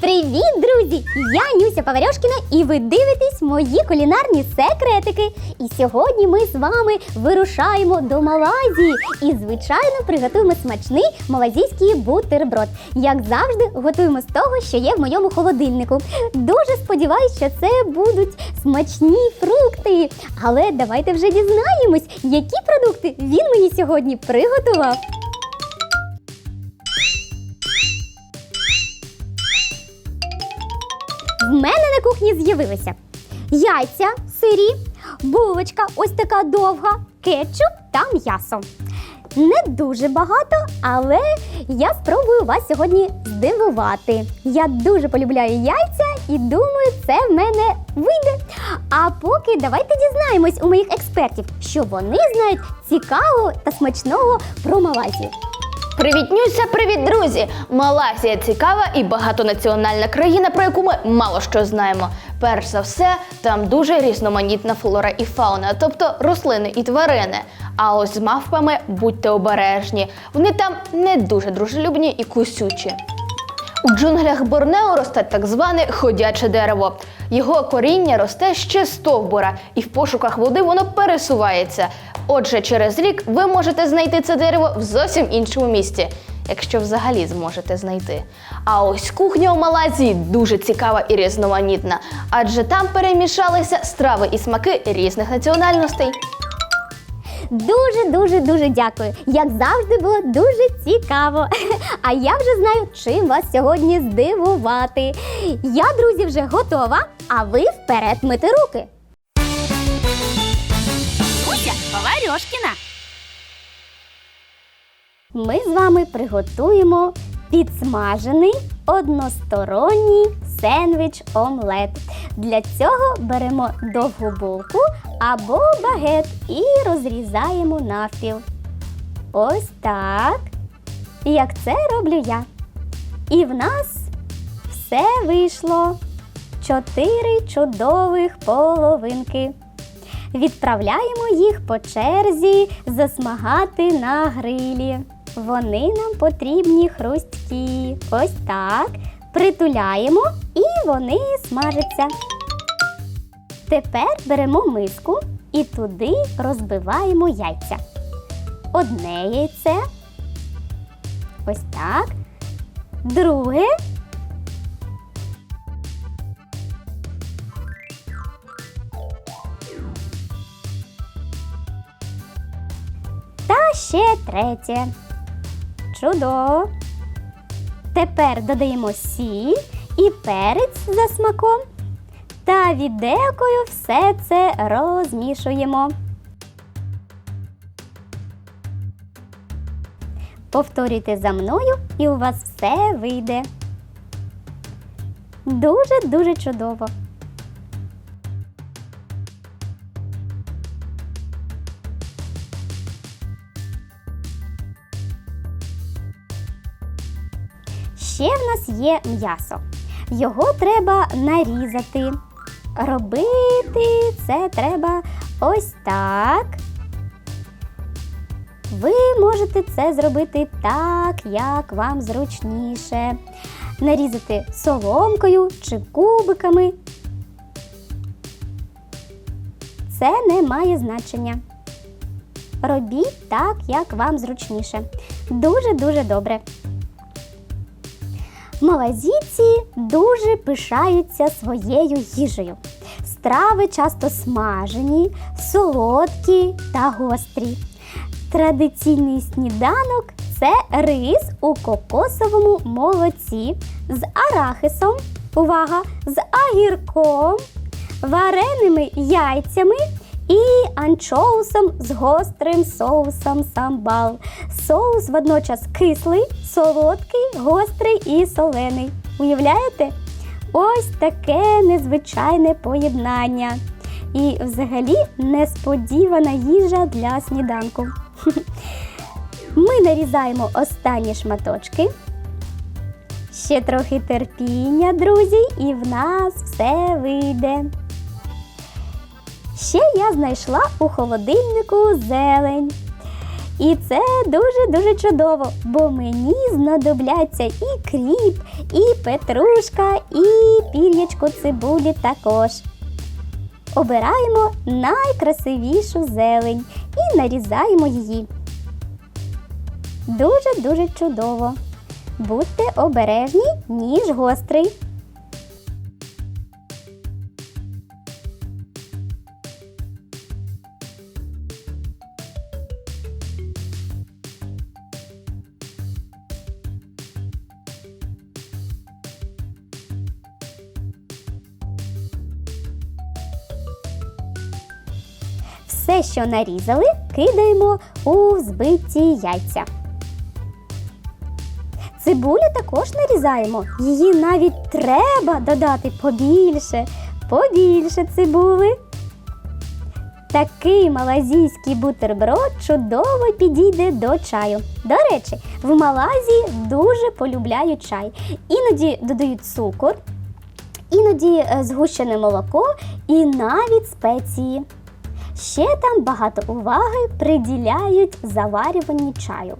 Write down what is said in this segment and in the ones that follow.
Привіт, друзі! Я Нюся Паварьошкіна і ви дивитесь мої кулінарні секретики. І сьогодні ми з вами вирушаємо до Малайзії і, звичайно, приготуємо смачний малазійський бутерброд. Як завжди, готуємо з того, що є в моєму холодильнику. Дуже сподіваюся, що це будуть смачні фрукти. Але давайте вже дізнаємось, які продукти він мені сьогодні приготував. В мене на кухні з'явилися яйця сирі, булочка ось така довга, кетчуп та м'ясо. Не дуже багато, але я спробую вас сьогодні здивувати. Я дуже полюбляю яйця і думаю, це в мене вийде. А поки давайте дізнаємось у моїх експертів, що вони знають цікавого та смачного про Малайзію. Привіт, Нюся, привіт, друзі! Малайзія цікава і багатонаціональна країна, про яку ми мало що знаємо. Перш за все, там дуже різноманітна флора і фауна, тобто рослини і тварини. А ось з мавпами будьте обережні. Вони там не дуже дружелюбні і кусючі. У джунглях Борнео росте так зване ходяче дерево. Його коріння росте ще стовбура, і в пошуках води воно пересувається. Отже, через рік ви можете знайти це дерево в зовсім іншому місці, якщо взагалі зможете знайти. А ось кухня у Малайзії дуже цікава і різноманітна, адже там перемішалися страви і смаки різних національностей. Дуже дуже дуже дякую. Як завжди, було дуже цікаво. А я вже знаю, чим вас сьогодні здивувати. Я, друзі, вже готова, а ви вперед мити руки. Паварьошкіна. Ми з вами приготуємо підсмажений односторонній сендвіч-омлет. Для цього беремо довгу булку або багет і розрізаємо навпіл. Ось так. Як це роблю я. І в нас все вийшло. Чотири чудових половинки. Відправляємо їх по черзі засмагати на грилі. Вони нам потрібні хрусткі. Ось так. Притуляємо і вони смажаться. Тепер беремо миску і туди розбиваємо яйця. Одне яйце. Ось так. Друге. Ще третє. Чудово. Тепер додаємо сіль і перець за смаком. Та віддекою все це розмішуємо. Повторюйте за мною, і у вас все вийде. Дуже-дуже чудово. Є м'ясо. Його треба нарізати. Робити це треба ось так. Ви можете це зробити так, як вам зручніше. Нарізати соломкою чи кубиками. Це не має значення. Робіть так, як вам зручніше. Дуже-дуже добре. Малазійці дуже пишаються своєю їжею. Страви часто смажені, солодкі та гострі. Традиційний сніданок це рис у кокосовому молоці з арахисом, увага, з агірком, вареними яйцями і анчоусом з гострим соусом самбал. Соус водночас кислий, солодкий, гострий і солений. Уявляєте? Ось таке незвичайне поєднання. і взагалі несподівана їжа для сніданку. Ми нарізаємо останні шматочки. Ще трохи терпіння, друзі, і в нас все вийде. Ще я знайшла у холодильнику зелень. І це дуже-дуже чудово, бо мені знадобляться і кріп, і петрушка, і пір'ячко цибулі також. Обираємо найкрасивішу зелень і нарізаємо її. Дуже-дуже чудово. Будьте обережні, ніж гострий. Все, що нарізали, кидаємо у збиті яйця. Цибулю також нарізаємо. Її навіть треба додати побільше, побільше цибули. Такий малазійський бутерброд чудово підійде до чаю. До речі, в Малайзії дуже полюбляють чай. Іноді додають цукор, іноді е, згущене молоко і навіть спеції. Ще там багато уваги приділяють заварюванні чаю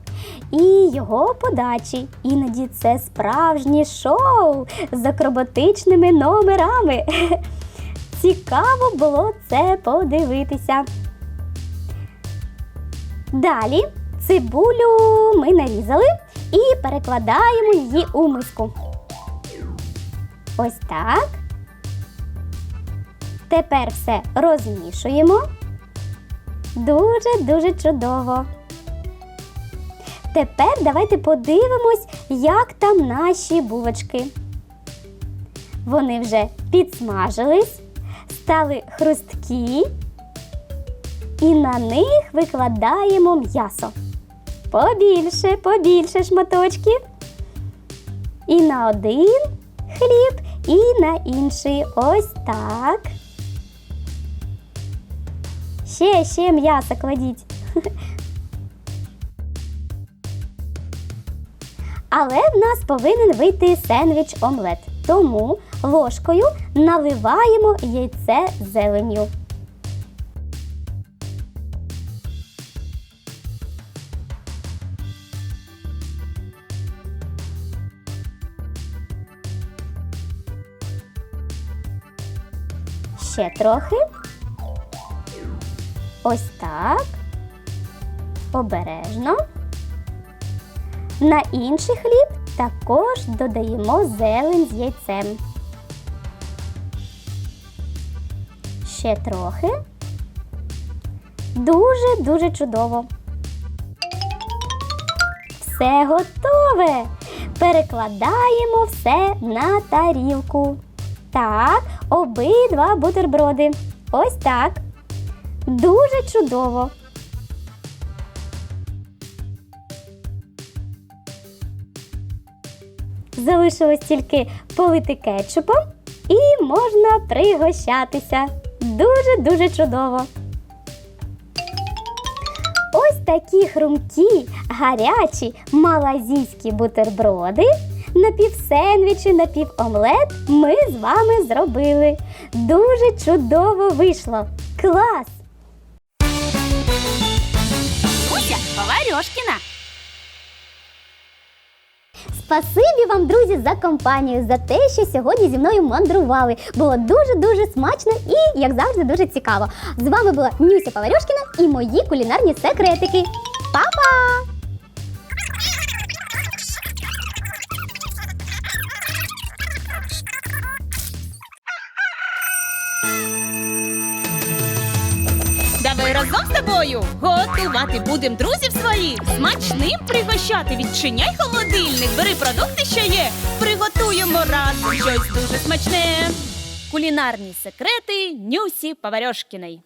і його подачі. Іноді це справжнє шоу з акробатичними номерами. Цікаво було це подивитися. Далі цибулю ми нарізали і перекладаємо її у миску. Ось так. Тепер все розмішуємо. Дуже-дуже чудово. Тепер давайте подивимось, як там наші булочки. Вони вже підсмажились, стали хрусткі, і на них викладаємо м'ясо. Побільше, побільше шматочків. І на один хліб, і на інший. Ось так. Ще, ще м'ясо кладіть. Але в нас повинен вийти сендвіч омлет. Тому ложкою наливаємо яйце зеленню. Ще трохи. Ось так. Обережно. На інший хліб також додаємо зелень з яйцем. Ще трохи. Дуже-дуже чудово. Все готове. Перекладаємо все на тарілку. Так, обидва бутерброди. Ось так. Дуже чудово. Залишилось тільки полити кетчупом і можна пригощатися. Дуже-дуже чудово. Ось такі хрумкі, гарячі малазійські бутерброди, напівсендвічі, напівомлет ми з вами зробили. Дуже чудово вийшло. Клас! Поварьошкіна. Спасибі вам, друзі, за компанію, за те, що сьогодні зі мною мандрували. Було дуже-дуже смачно і, як завжди, дуже цікаво. З вами була Нюся Поварьошкіна і мої кулінарні секретики. Па-па! Разом з тобою готувати будем друзів своїх. Смачним пригощати. Відчиняй холодильник, бери продукти, що є. Приготуємо разом щось дуже смачне. Кулінарні секрети Нюсі Поварьошкіної.